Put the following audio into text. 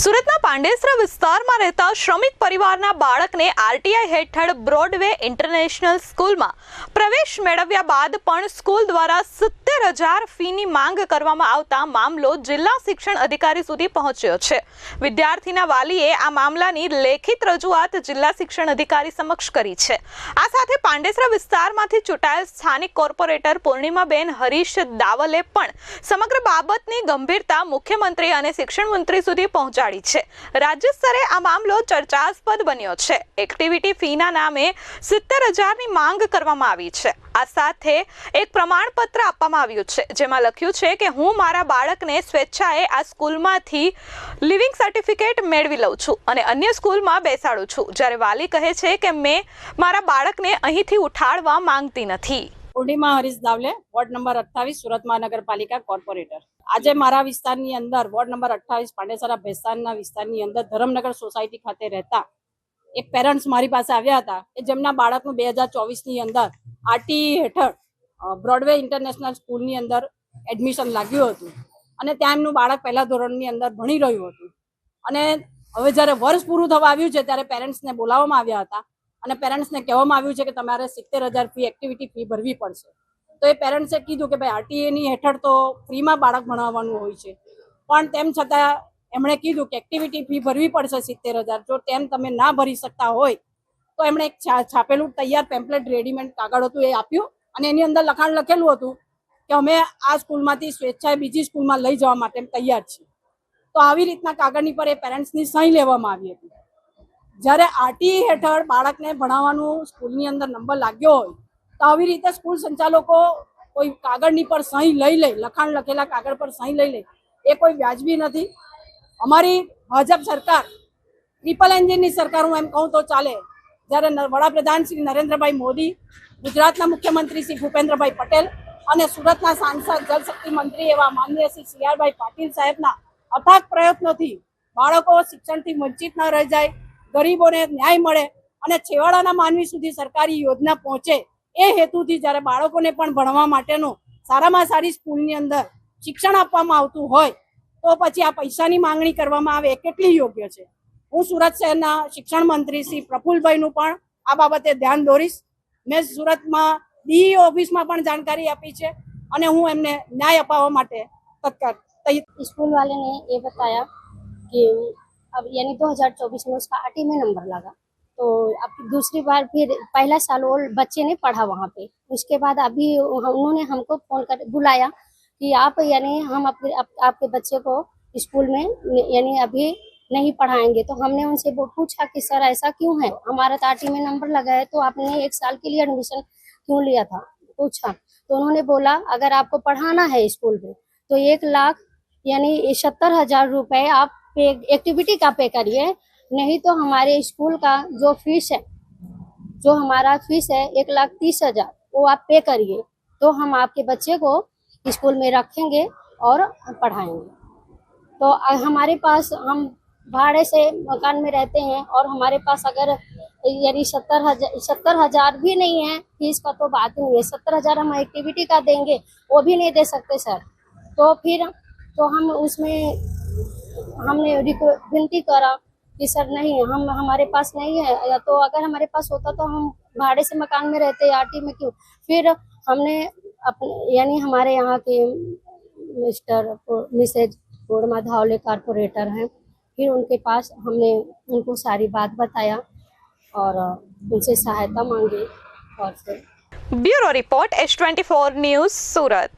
સુરતના પાંડેસરા વિસ્તારમાં રહેતા શ્રમિક પરિવારના બાળકને આરટીઆઈ હેઠળ બ્રોડવે ઇન્ટરનેશનલ સ્કૂલમાં પ્રવેશ મેળવ્યા બાદ પણ સ્કૂલ દ્વારા સિત્તેર હજાર ફીની માંગ કરવામાં આવતા મામલો જિલ્લા શિક્ષણ અધિકારી સુધી પહોંચ્યો છે. વિદ્યાર્થીના વાલીએ આ મામલાની લેખિત રજૂઆત જિલ્લા શિક્ષણ અધિકારી સમક્ષ કરી છે. આ સાથે પાંડેસરા વિસ્તારમાંથી ચૂંટાયેલ સ્થાનિક કોર્પોરેટર પૂર્ણિમાબેન હરીશ દાવલે પણ સમગ્ર બાબતની ગંભીરતા મુખ્યમંત્રી અને શિક્ષણ મંત્રી સુધી પહોંચાડી છે. રાજ્ય સ્તરે આ મામલો ચર્ચાસ્પદ બન્યો છે. એક્ટિવિટી ફીના નામે સિત્તેર હજારની માંગ કરવામાં આવી છે. આ સાથે એક પ્રમાણપત્ર આપવામાં આવ્યું છે, જેમાં લખ્યું છે કે હું મારા બાળકને સ્વેચ્છાએ આ સ્કૂલમાંથી લિવિંગ સર્ટિફિકેટ મેળવી લઉં છું અને અન્ય સ્કૂલમાં બેસાડું છું. જ્યારે વાલી કહે છે કે મેં મારા બાળકને અહીંથી ઉઠાડવા માંગતી નથી. પૂર્ણિમા હરીશ દાવલે, વોર્ડ નંબર અઠ્ઠાવીસ, સુરત મહાનગરપાલિકા કોર્પોરેટર. આજે મારા વિસ્તારની અંદર, વોર્ડ નંબર અઠ્ઠાવીસ, પાંડેસરા ભેસ્તાનના વિસ્તારની અંદર ધરમનગર સોસાયટી ખાતે રહેતા એક પેરેન્ટ્સ મારી પાસે આવ્યા હતા કે જેમના બાળકનું બે હજાર ચોવીસની અંદર આરટી હેઠળ બ્રોડવે ઇન્ટરનેશનલ સ્કૂલની અંદર એડમિશન લાગ્યું હતું. અને ત્યાં એમનું બાળક પહેલા ધોરણની અંદર ભણી રહ્યું હતું. અને હવે જ્યારે વર્ષ પૂરું થવા આવ્યું છે, ત્યારે પેરેન્ટ્સને બોલાવવામાં આવ્યા હતા. અને પેરેન્ટ્સને કહેવામાં આવ્યું છે કે તમારે સિત્તેર હજાર ફી એક્ટિવિટી ફી ભરવી પડશે. તો એ પેરેન્ટ્સે કીધું કે ભાઈ, આરટીએની હેઠળ તો ફ્રીમાં બાળક ભણાવવાનું હોય છે. પણ તેમ છતાં એમણે કીધું કે એક્ટિવિટી ફી ભરવી પડશે સિત્તેર હજાર. જો તેમ તમે ના ભરી શકતા હોય, તો એમણે એક છાપેલું તૈયાર પેમ્પલેટ રેડીમેડ કાગળ હતું એ આપ્યું અને એની અંદર લખાણ લખેલું હતું કે અમે આ સ્કૂલમાંથી સ્વેચ્છાએ બીજી સ્કૂલમાં લઈ જવા માટે તૈયાર છીએ. તો આવી રીતના કાગળની પર એ પેરેન્ટ્સની સહી લેવામાં આવી હતી. જ્યારે આરટી હેઠળ બાળકને ભણાવવાનું સ્કૂલની અંદર નંબર લાગ્યો હોય, તો આવી રીતે સ્કૂલ સંચાલકો કોઈ કાગળની પર સહી લઈ લે, લખાણ લખેલા કાગળ પર સહી લઈ લે, એ કોઈ વ્યાજબી નથી. અમારી ભાજપ સરકાર ટ્રિપલ એન્જિનની સરકાર હું એમ કહું તો ચાલે. જ્યારે વડાપ્રધાન શ્રી નરેન્દ્રભાઈ મોદી, ગુજરાતના મુખ્યમંત્રી શ્રી ભૂપેન્દ્રભાઈ પટેલ અને સુરતના સાંસદ જલશક્તિ મંત્રી એવા માનનીય શ્રી સી આરભાઈ પાટીલ સાહેબના અથાગ પ્રયત્નોથી બાળકો શિક્ષણથી વંચિત ન રહી જાય, ગરીબોને ન્યાય મળે અને છેવાડાના માનવી સુધી સરકારી યોજના પહોંચે એ હેતુથી જ્યારે બાળકોને પણ ભણવા માટેનું સારામાં સારી સ્કૂલની અંદર શિક્ષણ આપવામાં આવતું હોય તો પછી આ પૈસાની માંગણી કરવામાં આવે એ કેટલી યોગ્ય છે હું સુરત શહેરના શિક્ષણ મંત્રી શ્રી પ્રફુલભાઈનું પણ આ બાબતે ધ્યાન દોરીશ મેં સુરતમાં ડીઈ ઓફિસમાં પણ જાણકારી આપી છે અને હું એમને ન્યાય અપાવવા માટે તત્કાળ તૈ- स्कूल वाले ने ये बताया कि अब यानी 2024 में उसका आरटी में नंबर लगा तो अब दूसरी बार फिर पहला साल वो बच्चे ने पढ़ा वहाँ पे उसके बाद अभी वहाँ- उन्होंने हमको फोन कर बुलाया कि आप यानी हम अपने आप, आपके बच्चे को स्कूल में यानी अभी नहीं पढ़ाएँगे। तो हमने उनसे पूछा कि सर ऐसा क्यों है? हमारा तो आरटी में नंबर लगा है तो आपने एक साल के लिए एडमिशन क्यों लिया था? पूछा। तो उन्होंने बोला अगर आपको पढ़ाना है स्कूल में तो एक लाख यानी सत्तर हज़ार रुपये आप पे एक्टिविटी का पे करिए। नहीं तो हमारे स्कूल का जो फ़ीस है जो हमारा फ़ीस है एक लाख तीस हज़ार वो आप पे करिए। तो हम आपके बच्चे को स्कूल में रखेंगे और पढ़ाएँगे। तो हमारे पास हम भाड़े से मकान में रहते हैं और हमारे पास अगर यानी सत्तर हज़ार सत्तर हज़ार भी नहीं है फ़ीस का तो बात नहीं है। सत्तर हज़ार हम एक्टिविटी का देंगे, वो भी नहीं दे सकते सर तो फिर तो हम उसमें हमने विनती करा कि सर नहीं, हम, हमारे पास नहीं है। या तो अगर हमारे पास होता तो हम भाड़े से मकान में रहते, आरटी में क्यों? फिर हमने अपने यानी हमारे यहाँ के mister missus Purnima Dhawale corporator हैं। फिर उनके पास हमने उनको सारी बात बताया और उनसे सहायता मांगी और फिर bureau report, H twenty four news, Surat.